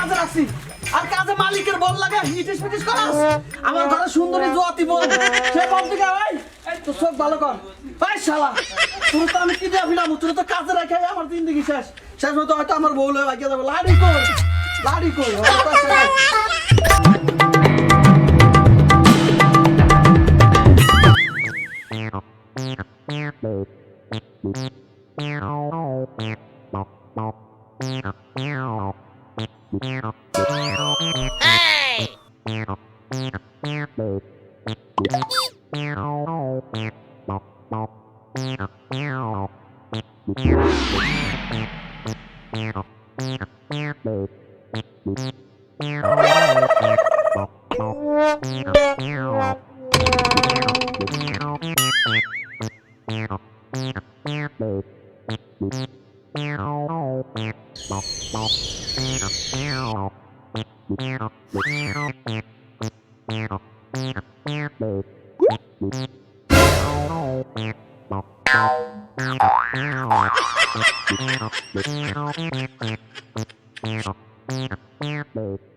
কাজে রাখছি। আর কাজে মালিকের বল লাগে ইটিস পিটিস করাস। আমার ঘরে সুন্দরী জোয়াতি বল সে বল দিকে ভাই তো সব ভালো কর। ভাই শালা তুই তো আমি কি দিয়ে ফিলাম তুই তো কাজে রাখে আমার দিন দিকে শেষ। শেষ মতো হয়তো আমার বউ লয়ে ভাগিয়ে যাবে লাড়ি কই? লাড়ি কই? আমার কাছে নাই। এই!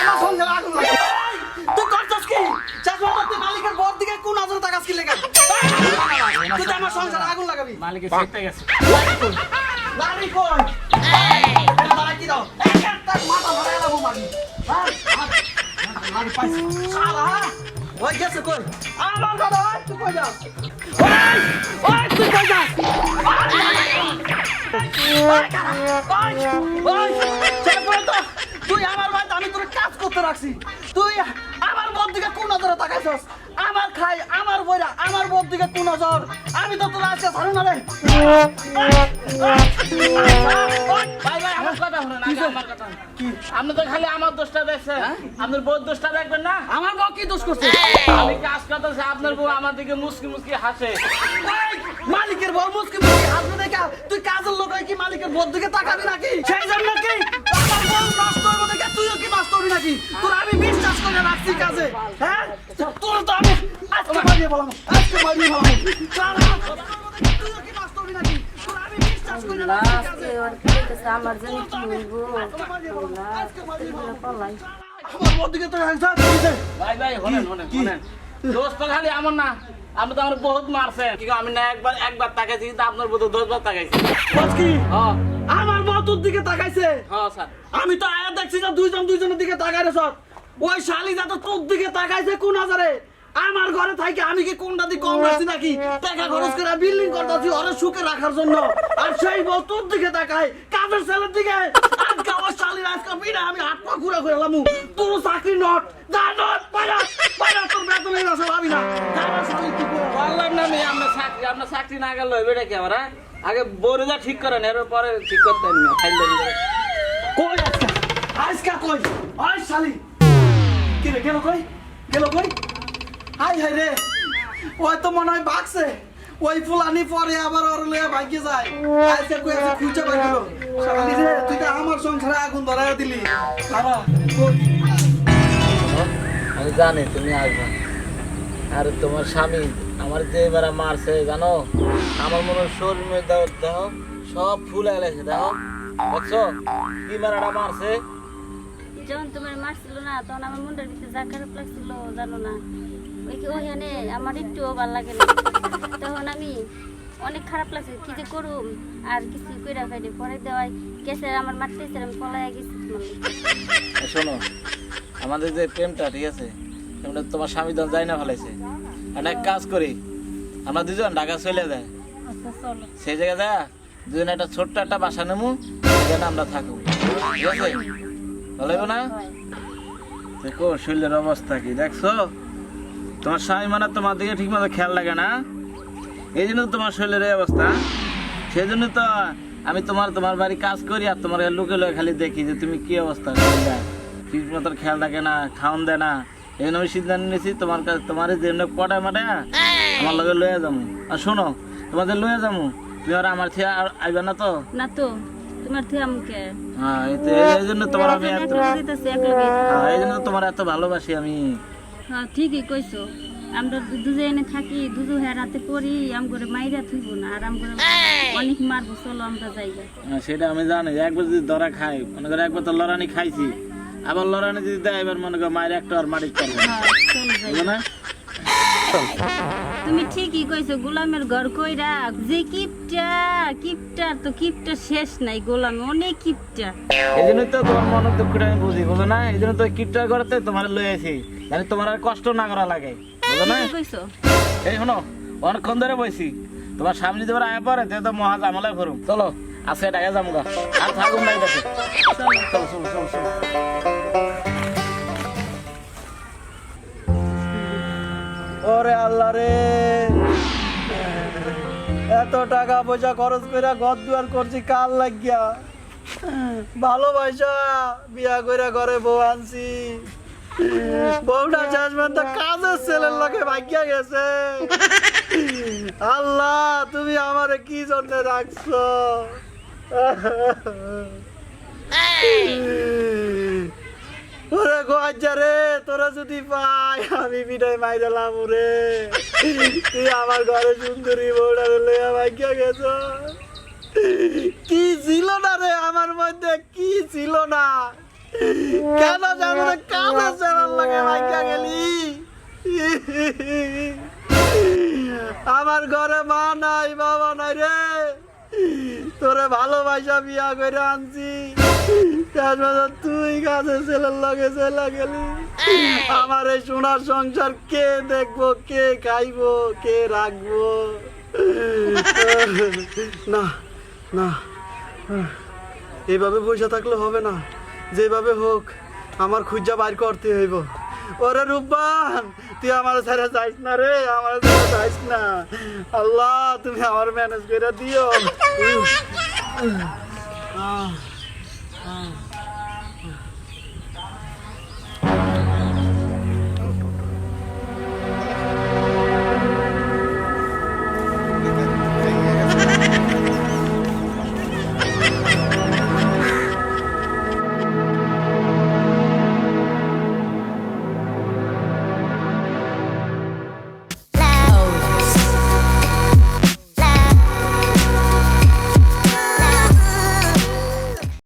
আমার সঙ্গে আগুন লাগাবি। তুই করছিস কি? পর্যন্ত তুই মালিকের বর দিকে কোন নজরে তাকাস কি না, তুই আমার সংসারে আগুন লাগাবি। মালিকের চেকটা গেছে লাড়ি কই? লাড়ি কই? এটা দাঁড়ায় কি দাও? একটা মাথা ধরায় দেবো। হ্যাঁ, হ্যাঁ, হ্যাঁ? ওই গেছে কই? আমার দাদা, তুই কই যাস? ওই, ওই, তুই কই যাস? তুই কাজ করতে রাখছি। তুই আমার বোর দিকে কোন নজরে তাকাইছস? আমার খাই আমার বইরা আমার বোর দিকে কোন নজর? আমি তো তোর আজকে ছাড়ু না রে। ভাই ভাই আমার কথা শুনুন আগে আমার কথা শুনুন। আপনি তো খালি আমার দোষটা দেখছেন। আপনার বউর দোষটা দেখবেন না? আমার বউ কি দোষ করছে? আমি কাজ করতেছি আপনার বউ আমার দিকে মুসকি মুসকি হাসে? মালিকের বউ মুসকি মুসকি হাসবে দেখা। তুই কাজের লোক হয়ে কি মালিকের বোর দিকে তাকাবি নাকি? সেই জন্য কি? তুইও কি হবি নাকি? তোর আমি বিশ্বাস করে রাখছি কাজে হ্যাঁ? তোর তো আমি আজকে মারিয়ে বললাম আজকে মারিয়ে বললাম তুইও কি হবি নাকি? তোর আমি বিশ্বাস করে রাখছি কাজে। আমার জন্য কি হইব? আজকে মারিয়ে বললাম পলাই। আমার বোর তো হ্যান্সার ভাই ভাই শোনেন শোনেন শোনেন দোষ খালি আমার না আপনি তো আমার বহুত মারছেন। আমি না একবার একবার তাকাইছি কিন্তু আপনার তো দশবার তাকাইছি। হ্যাঁ। আমার তোর দিকে তাকাইছে? হ্যাঁ আমি তো আয়া দেখছি না দুইজন দুইজনের দিকে তাকাই রে সব ওই শালি যা তো তোর দিকে তাকাইছে কোন হাজারে আমার ঘরে থাকি আমি কি কোনটা দিয়ে কম রাখছি নাকি? টাকা খরচ করে বিল্ডিং করতেছি ওরে সুখে রাখার জন্য। আর সেই বউ তোর দিকে তাকাই কাজের ছেলের দিকে। আজকে আমার শালির আজকে বিনা আমি হাত পা ঘুরে ঘুরে এলাম। তোর চাকরি নট। যা নট পাইরা পাইরা তোর বেতনের আছে ভাবি না। যা আমার শালি কি করে? বললাম না আমি আপনার চাকরি আপনার চাকরি না গেল এটা কি আমার? আগে বউরে ঠিক করেন এর পরে ঠিক করতেন না খাইলে কই আজকে? আজকে কই? ওই শালি। কি রে গেল কই? গেল কই? হাই হাই রে। ওই তো মনে হয় বাগছে ওই ফুলানি পরে আবার ওর লয়ে ভাগ্যে যায়। আজকে কই আছে খুঁজে পাই গেল। শালি রে তুই তো আমার সংসারে আগুন ধরায় দিলি। খারা আমি জানি তুমি আসবে। আর তোমার স্বামী আমার যে এবার মারছে জানো? আমার মনে হয় শরীর দেখো সব ফুল এলেছে দেখো। দেখছ? কি মারাটা মারছে? যখন তোমার মারছিল না তখন আমার মনটার ভিতরে যা খারাপ লাগছিল জানো না। ওই কি ওখানে আমার একটুও ভালো লাগে না। তখন আমি অনেক খারাপ লাগছে কি যে করুম? আর কিছু কইরা ফেলে পরে দেওয়াই গেছে আমার মারতেছে আমি পলাই গেছি শোনো আমাদের যে প্রেমটা ঠিক আছে? প্রেমটা তোমার স্বামী যখন যাই না ফেলাইছে। একটা কাজ করি। আমরা দুজন ঢাকা চলে যায় আচ্ছা চলো। সেই জায়গায় যা দুজন একটা ছোট্ট একটা বাসা নেব সেখানে আমরা থাকব ঠিক আছে? ভালো হইবো না? দেখো শরীরের অবস্থা কি দেখছ? তোমার স্বামী মানে তোমার দিকে ঠিক মতো খেয়াল লাগে না। এই জন্য তোমার শরীরের এই অবস্থা। সেই জন্য তো আমি তোমার তোমার বাড়ি কাজ করি আর তোমার লোকে লোকে খালি দেখি যে তুমি কি অবস্থা ঠিক মতো খেয়াল রাখে না খাওয়ান দেয় না। জন্য আমি সিদ্ধান্ত নিয়েছি তোমার কাছে তোমার যেমনি আমার লগে লয়ে যাব আর শোনো তোমাদের লয়ে যাব তুমি আর আমার থেকে আর আইবে না তো? না তো। তোমার থেকে আমাকে হ্যাঁ এই জন্য তোমার আমি এত হ্যাঁ, এই জন্য তোমার এত ভালোবাসি আমি। হ্যাঁ ঠিকই কইছো। আমরা দুজনে থাকি দুজু হ্যাঁ রাতে পড়ি আম করে মাইরা থইব না আর আম করে অনেক মারবো চলো আমরা যাইগা সেটা আমি জানি একবার যদি ধরা খাই মনে করো একবার তো লড়ানি খাইছি। আবার লড়ানি যদি দেয় এবার মনে করো মায়ের একটা আর মারি করবে হ্যাঁ বুঝলো না? তুমি ঠিকই কইছো গোলামের ঘর কইরা যে কিপটা কিপটা তো কিপটা শেষ নাই গোলাম অনেক কিপটা। এই তো তোমার মনের দুঃখটা আমি বুঝি বুঝো না? এই জন্য তো কিপটা করতে তোমার লই আছি মানে তোমার আর কষ্ট না করা লাগে বুঝো না? কইছো। এই শোনো অনেকক্ষণ ধরে বইছি তোমার সামনে যদি আয় পরে তে তো মহা জামালায় করুম চলো আজকে ডাকে যাব গা। আর থাকুন নাই কাছে চলো চলো চলো চলো। ওরে আল্লাহ রে। এত টাকা পয়সা খরচ করে ঘর দুয়ার করছি, কাল লাগিয়া। ভালোবাসা, বিয়া করে ঘরে বউ আনছি। বউটা শেষমেন তো কাজের ছেলের লোকে ভাগ্যা গেছে। আল্লাহ, তুমি আমারে কি জন্য রাখছো? যদি পাই, আমি রে। আমার ঘরে গেছ। কি ছিল না রে আমার মধ্যে? কি ছিল না? কেন চেনার লাগে গেলি? আমার ঘরে মা নাই, বাবা নাই রে। তোরে ভালোবাসা বিয়া করে আনছি। তুই কাছে ছেলের লগে চলে গেলি। আমার এই সোনার সংসার কে দেখব কে খাইবো কে রাখব? না না। এইভাবে পয়সা থাকলে হবে না। যেভাবে হোক আমার খুঁজা বাইর করতে হইব। ওরে রূপবান তুই আমার ছেড়ে যাইস না রে আমার ছেড়ে যাইস না। আল্লাহ তুমি আমার ম্যানেজ করে দিও। আহ, আহ, আহ।